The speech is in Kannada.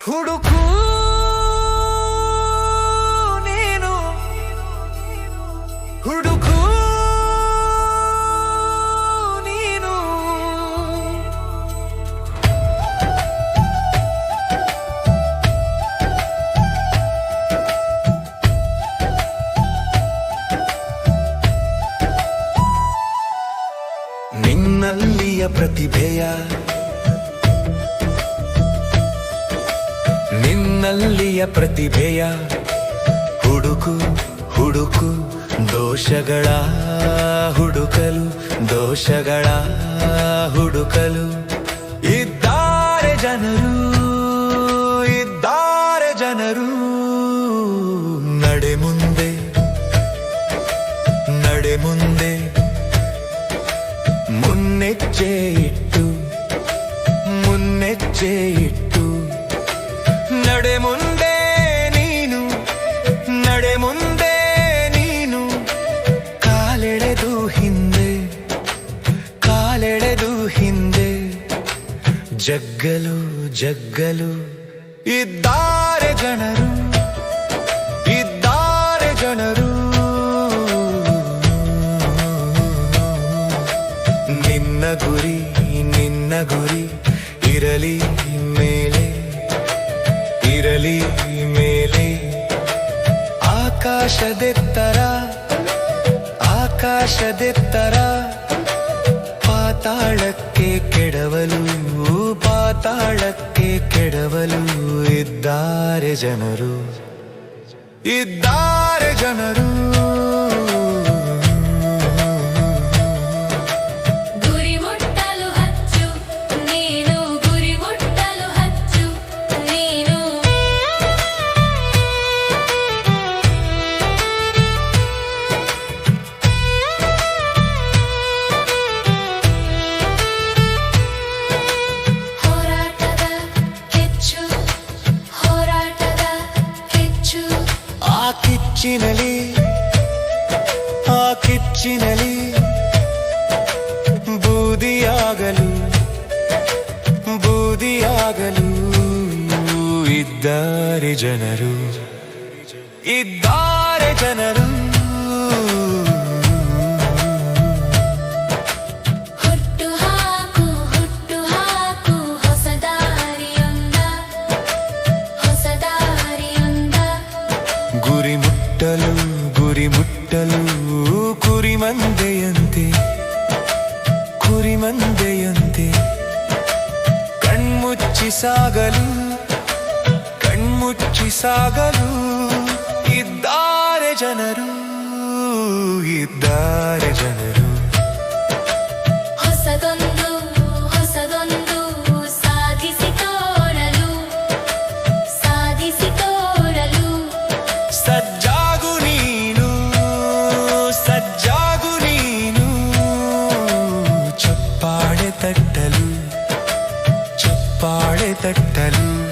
ಹುಡುಕು ನೀನು ಹುಡುಕು ನೀನು ನಿನ್ನಲ್ಲಿಯ ಪ್ರತಿಭೆಯ ನಿನ್ನಲ್ಲಿಯ ಪ್ರತಿಭೆಯ ಹುಡುಕು ಹುಡುಕು, ದೋಷಗಳ ಹುಡುಕಲು ದೋಷಗಳ ಹುಡುಕಲು. ಇದ್ದಾರೆ ಜನರು ಇದ್ದಾರೆ ಜನರು. ನಡೆ ಮುಂದೆ ನಡೆ ಮುಂದೆ. ಮುನ್ನೆಚ್ಚೆ ಇಟ್ಟು ಮುನ್ನೆಚ್ಚೆ ಇಟ್ಟು. ನಡೆ ಮುಂದೆ ನೀನು, ನಡೆ ಮುಂದೆ ನೀನು. ಕಾಲೆಳೆದು ಹಿಂದೆ ಕಾಲೆಳೆದು ಹಿಂದೆ. ಜಗ್ಗಲು ಜಗ್ಗಲು ಇದ್ದಾರೆ ಜನರು ಇದ್ದಾರೆ ಜನರು. ನಿನ್ನ ಗುರಿ ನಿನ್ನ ಗುರಿ ಇರಲಿ. ಇರಲಿ ಮೇಲೆ. ಆಕಾಶದೆತ್ತರ ಆಕಾಶದೆತ್ತರ. ಪಾತಾಳಕ್ಕೆ ಕೆಡವಲು ಪಾತಾಳಕ್ಕೆ ಕೆಡವಲು ಇದ್ದಾರೆ ಜನರು. ಇದ್ದಾರೆ ಜನರು. ಕಿಚ್ಚಿನಲಿ ಆ ಕಿಚ್ಚಿನಲಿ ಬೂದಿಯಾಗಲು ಬೂದಿಯಾಗಲು ಇದ್ದಾರೆ ಜನರು. ಇದ್ದಾರೆ ಜನರು. ಗುರಿ ಗುರಿ ಕುರಿಮಂದೆಯಂತೆ ಕುರಿ ಮಂದೆಯಂತೆ ಕುರಿ ಮಂದೆಯಂತೆ ಕಣ್ಮುಚ್ಚಿ ಸಾಗಲು ಕಣ್ಮುಚ್ಚಿ ಸಾಗಲು ಇದ್ದಾರೆ ಜನರು ಇದ್ದಾರೆ ಜನರು. పాడె తట్టలు.